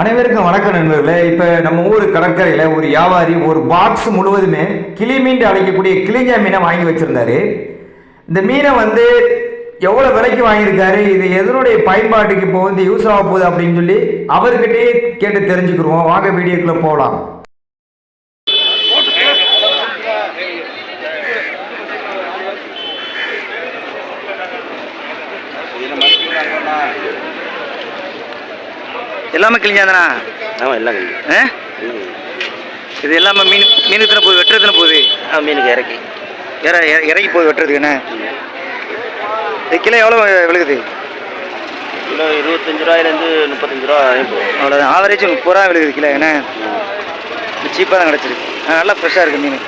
அனைவருக்கும் வணக்கம் நண்பர்களே. இப்போ நம்ம ஊர் கடற்கரையில் ஒரு வியாபாரி ஒரு பாக்ஸ் முழுவதுமே கிளி மீன் அழைக்கக்கூடிய கிளிஞ்சா மீனை வாங்கி வச்சுருந்தாரு. இந்த மீனை வந்து எவ்வளோ விலைக்கு வாங்கியிருக்காரு? இது எதனுடைய பயன்பாட்டுக்கு இப்போ வந்து யூஸ் ஆக போகுது அப்படின்னு சொல்லி அவர்கிட்டயே கேட்டு தெரிஞ்சுக்கிருவோம். வாங்க வீடியோக்குள்ளே போகலாம். எல்லாமே கிழிஞ்சாதானா ஆமாம் எல்லாம் ஆ? இது எல்லாமே மீன் மீன் எத்தனை போகுது வெட்டுறது எத்தனை போகுது ஆ மீனுக்கு இறக்கி. இற இற- இறக்கி போகுது என்ன? இது கிலோ எவ்வளோ விழுகுது? கிலோ இருபத்தஞ்சு ரூபாயிலேருந்து முப்பத்தஞ்சு ரூபா போகும் அவ்வளோதான் ஆவரேஜ் முப்பது ரூபா விழுகுது கிலோ என்ன? சீப்பாக தான் கிடச்சிருக்கு. நல்லா ஃப்ரெஷ்ஷாக இருக்குது மீன்.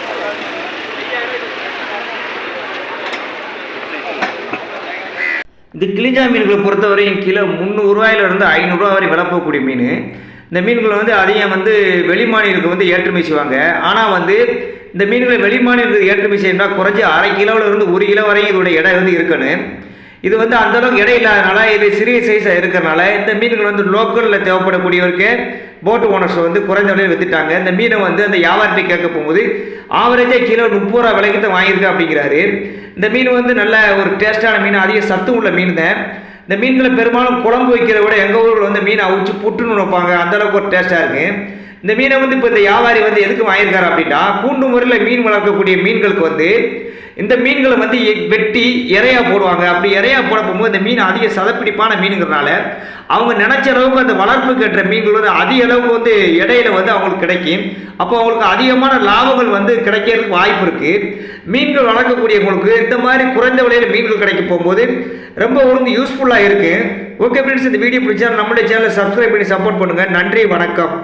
இந்த கிளிஞ்சா மீன்களை பொறுத்தவரையும் கிலோ முந்நூறுரூவாயிலிருந்து ஐநூறுரூவா வரை விலை போகக்கூடிய மீன். இந்த மீன்களை வந்து அதிகம் வந்து வெளி மாநிலத்துக்கு வந்து ஏற்றுமதி செய்வாங்க. ஆனால் வந்து இந்த மீன்களை வெளி மாநிலத்துக்கு ஏற்றுமதி செய்யணும்னா குறைஞ்சி அரை கிலோவிலேருந்து ஒரு கிலோ வரையும் இதோட எடை வந்து இருக்கணும். இது வந்து அந்த அளவுக்கு இல்லாதனால இது சிறிய சைஸாக இருக்கிறனால இந்த மீன்கள் வந்து லோக்கலில் தேவைப்படக்கூடியவருக்கு போட்டு ஓனர்ஸ் வந்து குறைந்த விலையில் வித்துட்டாங்க. இந்த மீனை வந்து அந்த வியாபாரத்தை கேட்க போகும்போது ஆவரேஜாக கிலோ முப்பது ரூபா விலைக்கு தான் வாங்கியிருக்கேன் அப்படிங்கிறாரு. இந்த மீன் வந்து நல்ல ஒரு டேஸ்டான மீன் அதிக சத்து உள்ள மீன் தான். இந்த மீன்களை பெரும்பாலும் குழம்பு வைக்கிறத விட எங்கள் ஊரில் வந்து மீனை அவிச்சு புட்டுன்னு வைப்பாங்க. அந்தளவுக்கு ஒரு டேஸ்ட்டாக இருக்குது இந்த மீனை வந்து இப்போ இந்த வியாபாரி வந்து எதுக்கு வாங்கியிருக்காரு அப்படின்னா கூண்டு முறையில் மீன் வளர்க்கக்கூடிய மீன்களுக்கு வந்து இந்த மீன்களை வந்து வெட்டி இறையா போடுவாங்க. அப்படி இறையா போட போகும்போது இந்த மீன் அதிக சதப்பிடிப்பான மீனுங்கிறனால அவங்க நினைச்ச அளவுக்கு அந்த வளர்ப்பு கேட்ட மீன்கள் வந்து அதிக அளவுக்கு வந்து இடையில வந்து அவங்களுக்கு கிடைக்கும். அப்போ அவங்களுக்கு அதிகமான லாபங்கள் வந்து கிடைக்கிறதுக்கு வாய்ப்பு இருக்கு. மீன்கள் வளர்க்கக்கூடியவங்களுக்கு இந்த மாதிரி குறைந்த விலையில மீன்கள் கிடைக்க போகும்போது ரொம்ப வந்து யூஸ்ஃபுல்லாக இருக்கு. ஓகே ஃப்ரெண்ட்ஸ் இந்த வீடியோ பிடிச்சா நம்மளுடைய சேனலை சப்ஸ்கிரைப் பண்ணி சப்போர்ட் பண்ணுங்க. நன்றி வணக்கம்.